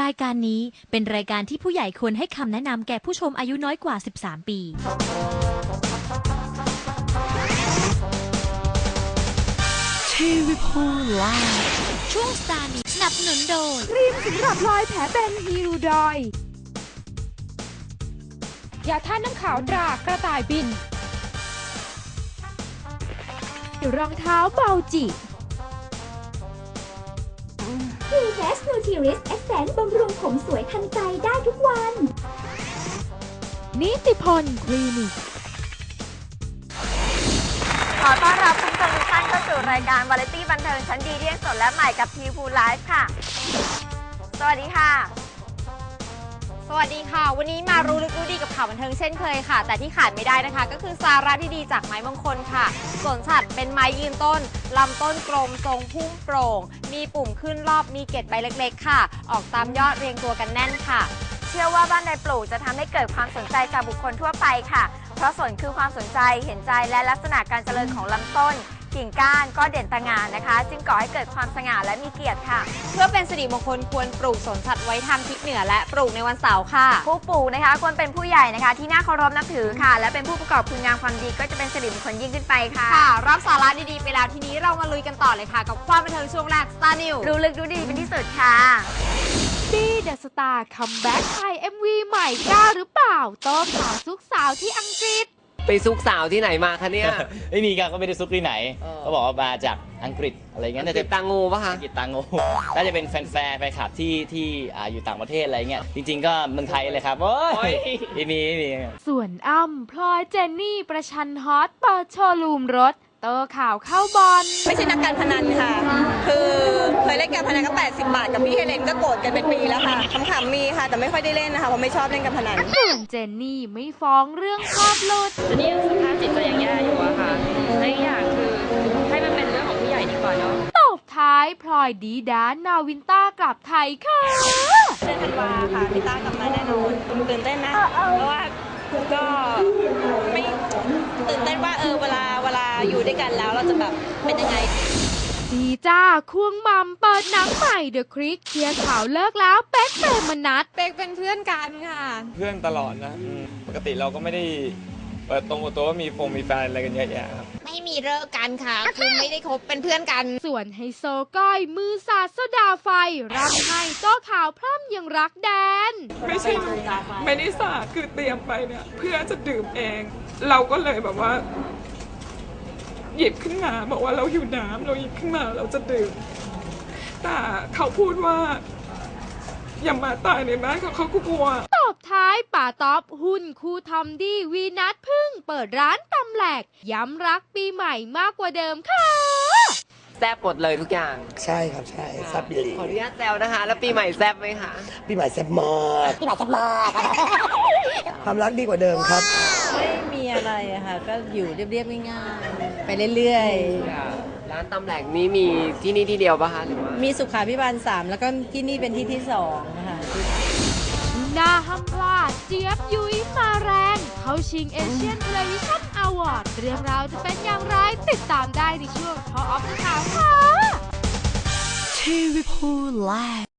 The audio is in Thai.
รายการนี้เป็นรายการที่ผู้ใหญ่ควรให้คำแนะนำแก่ผู้ชมอายุน้อยกว่า 13 ปีทีวีพูไลฟ์ช่วงสตาร์นี้สนับสนุนโดยครีมสำหรับรอยแผลเป็นฮีรูดอยยาท่าน้ำขาวตรากระต่ายบิน รองเท้าเบาจิ คือแ s ส n u t r i s Essence บำรุงผมสวยทันใจได้ทุกวัน นิติพลคลินิก ขอต้อนรับคุณผู้ชมทุกท่านเข้าสู่รายการวาไรตี้บันเทิงชั้นดีที่ยังสดและใหม่กับทีพูไลฟ์ค่ะ สวัสดีค่ะส วัสดีค่ะ วันนี้มารู้ลึกรู้ดีกับข่าวบันเทิงเช่นเคยค่ะ แต่ที่ขาดไม่ได้นะคะ ก็คือสาระที่ดีจากไม้มงคลค่ะสวนสัตว์เป็นไม้ยืนต้น ลำต้นกลมทรงพุ่งโปร่ง มีปุ่มขึ้นรอบมีเกล็ดใบเล็กๆ ค่ะ ออกตามยอดเรียงตัวกันแน่นค่ะ เชื่อว่าบ้านใดปลูกจะทำให้เกิดความสนใจจากบุคคลทั่วไปค่ะ เพราะสนคือความสนใจเห็นใจและลักษณะการเจริญของลำต้น กิ่งก้านก็เด่นตระหงานนะคะ จึงก่อให้เกิดความสง่าและมีเกียรติค่ะ เพื่อเป็นสิริมงคลควรปลูกสวนสัตว์ไว้ทางทิศเหนือและปลูกในวันเสาร์ค่ะ ผู้ปลูกนะคะควรเป็นผู้ใหญ่นะคะ ที่น่าเคารพนับถือค่ะ และเป็นผู้ประกอบคุณงามความดีก็จะเป็นสิริมงคลยิ่งขึ้นไปค่ะ ค่ะ รับสาระดีๆไปแล้วทีนี้เรามาลุยกันต่อเลยค่ะ กับความบันเทิงช่วงแรก Star News รู้ลึกรู้ดีเป็นที่สุดค่ะดีเดอะสตาร์คัมแบ็กไทย MV ใหม่กล้าหรือเปล่าโต้ข่าวซุกสาวที่อังกฤษ ไปซุกสาวที่ไหนมาคะเนี่ย ไม่มีกันก็ไม่ได้ซุกที่ไหนเออก็บอกว่ามาจากอังกฤษอะไรเงี้ยน่าติจะดตังงูปะคะอังกฤษตังโงน่าจะเป็นแฟนๆแฟนคลับที่ที่อ่าอยู่ต่างประเทศอะไรเงี้ยจริง ๆ ก็เมืองไทยเลยครับโอ้โอ้ยยไม่มีไม่มี ส่วนอ้ำพลอยเจนนี่ประชันฮอตเปิดโชว์รูมรถ โตข่าวเข้าบอลไม่ใช่นักการพนันค่ะ คือเคยเล่นการพนันก็80 บาทกับพี่เฮเลนก็โกรธกันเป็นปีแล้วค่ะขำๆมีค่ะ แต่ไม่ค่อยได้เล่นนะคะเพราะไม่ชอบเล่นการพนันส่วนเจนนี่ไม่ฟ้องเรื่องภาพหลุดเจนนี่สภาพจิตใจยังแย่อยู่อะค่ะและอีกอย่างคือให้มันเป็นเรื่องของผู้ใหญ่ดีกว่าเนาะตบท้ายพลอยดีดานนาวินต้ากลับไทยค่ะเดือนธันวาค่ะพี่ต้ากลับมาแน่นอนตื่นเต้นนะเพราะว่า ก็ไม่ตื่นเต้นว่าเออเวลาเวลาอยู่ด้วยกันแล้วเราจะแบบเป็นยังไงจีจ้าควงมัมเปิดหนังใหม่เดอะคริกเคลียร์ข่าวเลิกแล้วเป๊กเปรมนัด เป็กเป็นเพื่อนกันค่ะ เพื่อนตลอดนะอืมปกติเราก็ไม่ได้ เปิดตรงกับตัวว่ามีฟงมีแฟนอะไรกันเยอะแยะครับ ไม่มีเลิกกันค่ะ คือไม่ได้คบเป็นเพื่อนกัน ส่วนไฮโซก้อยมือสาดโซดาไฟรำให้โต้ข่าวพร่ำยังรักแดน ไม่ใช่ไม่ได้สาดคือเตรียมไปเนี่ยเพื่อจะดื่มเอง เราก็เลยแบบว่า หยิบขึ้นมาบอกว่าเราอยู่น้ำเราหยิบขึ้นมาเราจะดื่ม แต่เขาพูดว่า อย่ามาตายในบ้านเขาเขาก็กลัวตบท้ายป่าต๊อปหุ่นคู่ทอมดี้วีนัทพึ่ง เปิดร้านตำแหลก ย้ำรักปีใหม่มากกว่าเดิมค่ะ แซบหมดเลยทุกอย่างใช่ครับใช่แซบบิลีขออนุญาตแซวนะคะ แล้วปีใหม่แซบไหมคะปีใหม่แซบมากปีใหม่แซบมากความรักดีกว่าเดิมครับ ไม่มีอะไรอะค่ะ ก็อยู่เรียบๆง่ายๆไปเรื่อยร้านตำแหลกนี้มีที่นี่ที่เดียวปะคะหรือว่า ๆ มีสุขาพิบาล3แล้วก็ที่นี่เป็นที่ที่สองนะคะห น้าห้ามพลาดเจี๊ยบยุ้ยมาแรง เขาชิงเอเชียนเทเลวิชั่นอวอร์ดเรื่องราวจะเป็นอย่างไรติดตามได้ในช่วงพอออฟข่าวค่ะทีวีพูไลฟ์